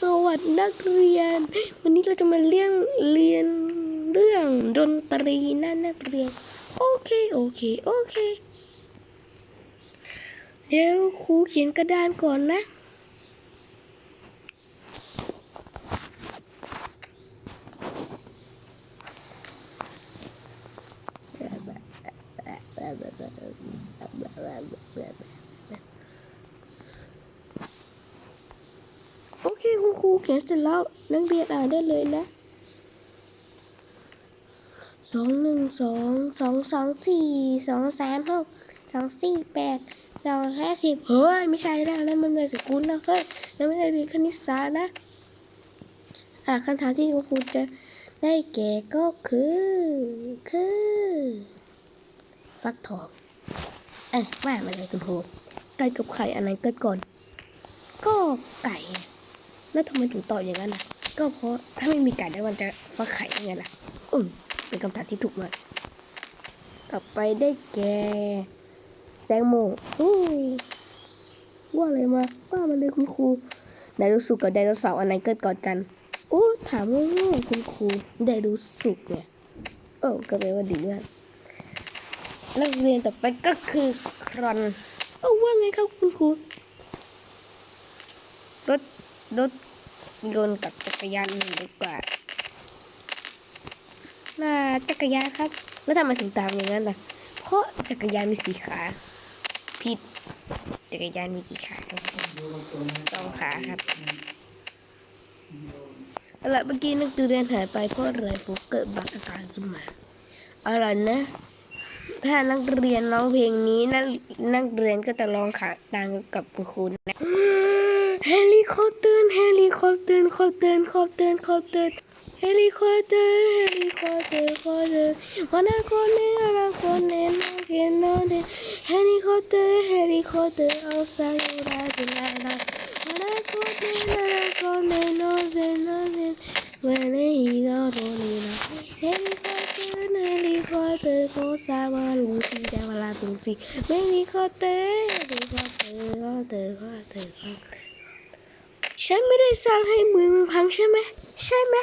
สวัสดีนักเรียน วันนี้เราจะมาเรียนเรียนเรื่องดนตรีนะนักเรียน โอเค โอเค โอเค เดี๋ยวครูเขียนกระดานก่อนนะโอเคคุณ ครูเขียนเสร็จแล้วนักเรียนอ่านได้เลยนะสองหนึ่งสองสองสองสี่สองสามหกสองสี่แปดสองห้าสิบเฮ้ยไม่ใช่แล้วแล้วมันเลยสกุลแล้วเฮ้ยแล้วไม่ได้เรียนคณิตศาสตร์นะอ่าคำถามที่คุณครูจะได้แก่ก็คือ คือ ฟักทองเอ้ยว่ามาเลยคุณครูไก่กับไข่อันไหนเกิดก่อน ก็ไก่ แล้วทำไมถึงตอบอย่างนั้นอะ ก็เพราะถ้าไม่มีไก่แล้วมันจะฟักไข่ยังไงล่ะ อืมเป็นคำถามที่ถูกมาก ต่อไปได้แก่แตงโมอู้ว่าอะไรมาว่ามาเลยคุณครูไดโนเสาร์กับไดโนเสาร์อันไหนเกิดก่อนกันโอ้ถามว่าคุณครูไดโนเสาร์เนี่ยโอ้ก็แปลว่าดีมากนักเรียนต่อไปก็คือครอนเอ้ว่าไงครับคุณครูรถ รถยนต์กับจักรยานหนึ่งดีกว่าน่าจักรยานครับ แล้วทำไมถึงตามอย่างนั้นล่ะ เพราะจักรยานมีสี่ขา ผิด จักรยานมีกี่ขาสองขาครับเอาละเมื่อกี้นักเรียนหายไปเพราะอะไรผมเกิดบักอาการขึ้นมาเอาล่ะนะ ถ้านักเรียนร้องเพลงนี้นักนักเรียนก็จะร้องขาตามกับคุณครูนะ เฮลิคอปเตอร์เฮลิคอปเตอร์คอปเตอร์คอปเตอร์คอปเตอร์เฮลิคอปเตอร์เฮลิคอปเตอร์คอปเตอร์วันนั้นคนนี้วันนั้นคนนี้น้องเพียนนองเดนเฮลิคอปเตอร์เฮลิคอปเตอร์เอาสายได้เป็นไรนะวันนั้นคนนี้วันนั้นคนนี้น้องเดนนองเดนวันนี้ฮีโร่โรนีนะเฮลิคอปเตอร์เฮลิคอปเตอร์โคซามาลูซีแต่เวลาตุงซีเฮลิคอปเตอร์เฮลิคอปเตอร์คอปเตอร์คอปเตอร์คอปเตอร์ ฉันไม่ได้สร้างให้มืองพังใช่ไหมใช่ไหม